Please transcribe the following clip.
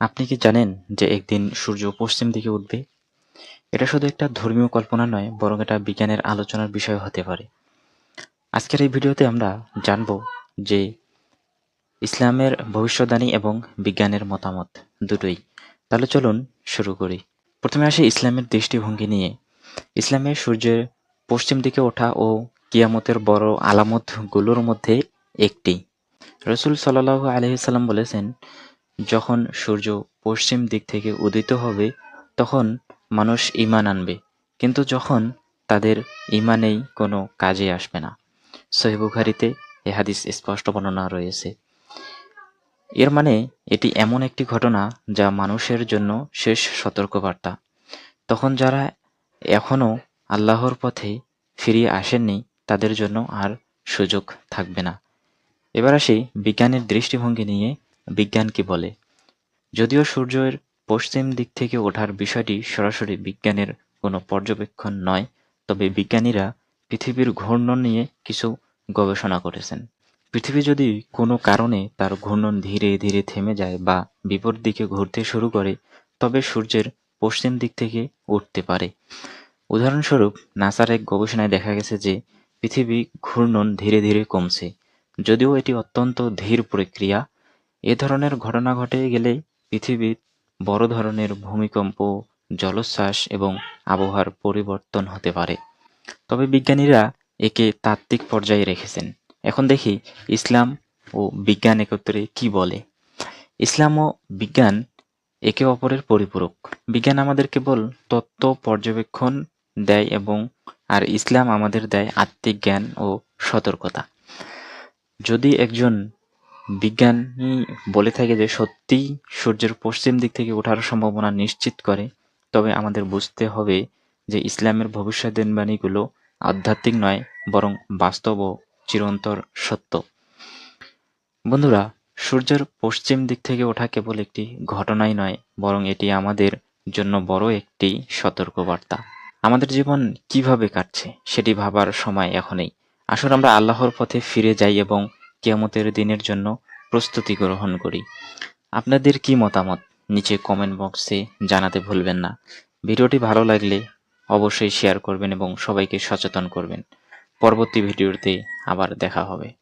আপনি কি জানেন যে একদিন সূর্য পশ্চিম দিকে উঠবে? এটা শুধু একটা ধর্মীয় কল্পনা নয়, বরং এটা বিজ্ঞানের আলোচনার বিষয় হতে পারে। আজকের এই ভিডিওতে আমরা জানব যে ইসলামের ভবিষ্যদ্বাণী এবং বিজ্ঞানের মতামত দুটোই। তাহলে চলুন শুরু করি। প্রথমে আসি ইসলামের দৃষ্টিভঙ্গি নিয়ে। ইসলামের সূর্যের পশ্চিম দিকে ওঠা ও কিয়ামতের বড় আলামতগুলোর মধ্যে একটি। রসুল সাল্লাহ আলহিসাল্লাম বলেছেন যখন সূর্য পশ্চিম দিক থেকে উদিত হবে, তখন মানুষ ঈমান আনবে। কিন্তু যখন তাদের ঈমানেই কোনো কাজে আসবে না। সহিহ বুখারীতে এ হাদিস স্পষ্ট বর্ণনা রয়েছে। এর মানে এটি এমন একটি ঘটনা যা মানুষের জন্য শেষ সতর্কবার্তা। তখন যারা এখনও আল্লাহর পথে ফিরিয়ে আসেননি, তাদের জন্য আর সুযোগ থাকবে না। এবার আসি বিজ্ঞানের দৃষ্টিভঙ্গি নিয়ে বিজ্ঞান কি বলে? যদিও সূর্যের পশ্চিম দিক থেকে ওঠার বিষয়টি সরাসরি বিজ্ঞানের কোনো পর্যবেক্ষণ নয়, তবে বিজ্ঞানীরা পৃথিবীর ঘূর্ণন নিয়ে কিছু গবেষণা করেছেন। পৃথিবী যদি কোনো কারণে তার ঘূর্ণন ধীরে ধীরে থেমে যায় বা বিপরীত দিকে ঘুরতে শুরু করে, তবে সূর্যের পশ্চিম দিক থেকে উঠতে পারে। উদাহরণস্বরূপ, নাসার এক গবেষণায় দেখা গেছে যে পৃথিবী ঘূর্ণন ধীরে ধীরে কমছে, যদিও এটি অত্যন্ত ধীর প্রক্রিয়া এ ধরনের ঘটনা ঘটে গেলে পৃথিবীর বড় ধরনের ভূমিকম্প, জলোচ্ছ্বাস এবং আবহাওয়ার পরিবর্তন হতে পারে। তবে বিজ্ঞানীরা একে তাত্ত্বিক পর্যায়ে রেখেছেন। এখন দেখি ইসলাম ও বিজ্ঞান একত্রে কি বলে। ইসলাম ও বিজ্ঞান একে অপরের পরিপূরক। বিজ্ঞান আমাদের কেবল তত্ত্ব, পর্যবেক্ষণ দেয় এবং, আর ইসলাম আমাদের দেয় আত্মিক জ্ঞান ও সতর্কতা। যদি একজন বিজ্ঞানী বলে থাকে যে সত্যিই সূর্যের পশ্চিম দিক থেকে ওঠার সম্ভাবনা নিশ্চিত করে। তবে আমাদের বুঝতে হবে যে ইসলামের ভবিষ্যদ্বাণীগুলো আধ্যাত্মিক নয়, বরং বাস্তব ও চিরন্তর সত্য। বন্ধুরা, সূর্যের পশ্চিম দিক থেকে ওঠা কেবল একটি ঘটনাই নয়, বরং এটি আমাদের জন্য বড় একটি সতর্কবার্তা। আমাদের জীবন কীভাবে কাটছে, সেটি ভাবার সময় এখনই। আসলে আমরা আল্লাহর পথে ফিরে যাই এবং কিয়ামতের দিনের জন্য প্রস্তুতি গ্রহণ করি। আপনাদের কি মতামত? নিচে কমেন্ট বক্সে জানাতে ভুলবেন না। ভিডিওটি ভালো লাগলে অবশ্যই শেয়ার করবেন এবং সবাইকে সচেতন করবেন। পরবর্তী ভিডিওতে আবার দেখা হবে।